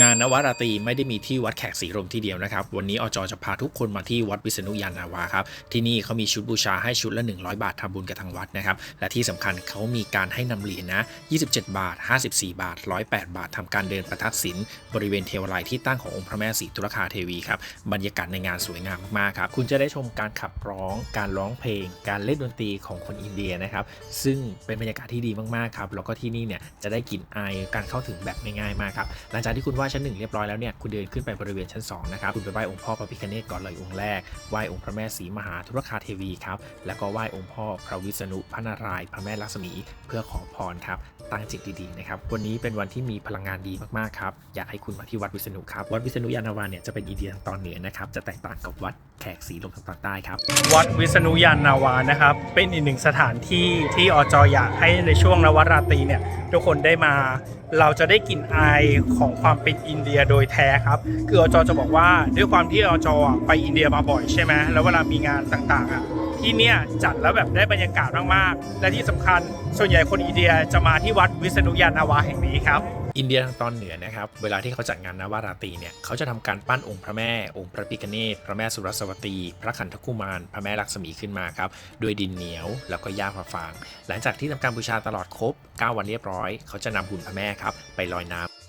งานนวราตรีไม่ได้มีที่วัดแขกศรีลมที่เดียวนะครับ วันนี้อจจะพาทุกคนมาที่วัดวิษณุยานาวาครับ ที่นี่เขามีชุดบูชาให้ชุดละ 100 บาททำบุญกับทางวัดนะครับ และที่สำคัญเขามีการให้นำเหรียญนะ 27 บาท 54 บาท 108 บาททำการเดินประทักษิณบริเวณเทวาลัยที่ตั้งขององค์พระแม่ศรีตุลคาเทวีครับ บรรยากาศในงานสวยงามมากๆครับ คุณจะได้ชมการขับร้อง การร้องเพลง การเล่นดนตรีของคนอินเดียนะครับ ซึ่งเป็นบรรยากาศที่ดีมากๆครับ แล้วก็ที่นี่เนี่ยจะได้กลิ่นอายการเข้าถึงแบบง่ายๆมากครับ หลังจากที่คุณไหว้ชั้นหนึ่งเรียบร้อยแล้วเนี่ยคุณเดินขึ้นไปบริเวณชั้น2นะครับคุณไปไหว้องค์พ่อพระพิฆเนศก่อนเลยองค์แรกไหว้องค์พระแม่ศรีมหาธุรคาเทวีครับแล้วก็ไหว้องค์พ่อพระวิษณุพระนารายณ์พระแม่ลักษมี เพื่อขอพรครับตั้งจิตดีๆนะครับวันนี้เป็นวันที่มีพลังงานดีมากๆครับอยากให้คุณมาที่วัดวิษณุครับวัดวิษณุยานาวาเนี่ยจะเป็นอินเดียทางตอนเหนือนะครับจะแตกต่างกับวัดแขกศรีลมทางตอนใต้ครับ วัดวิษณุยานนาวานะครับ เป็นอีกหนึ่งสถานที่ที่อจอยากให้ในช่วงนวราตรีเนี่ยทุกคนได้มา เราจะได้กลิ่นอายของความเป็นอินเดียโดยแท้ครับ คืออจจะบอกว่าด้วยความที่อจไปอินเดียมาบ่อยใช่ไหมแล้วเวลามีงานต่างๆอะที่เนี่ยจัดแล้วแบบได้บรรยากาศมากๆ และที่สำคัญส่วนใหญ่คนอินเดียจะมาที่วัดวิษณุยานาวาแห่งนี้ครับอินเดียทางตอนเหนือนะครับ เวลาที่เขาจัดงานนวาราตรีเนี่ยเขาจะทำการปั้นองค์พระแม่ องค์พระพิฆเนศพระแม่สุรสวตี พระขันธกุมาร พระแม่ลักษมีขึ้นมาครับด้วยดินเหนียวแล้วก็หญ้าผาฟาง หลังจากที่ทำการบูชาตลอดครบ 9 วันเรียบร้อย เขาจะนำหุ่นพระแม่ครับไปลอยน้ำ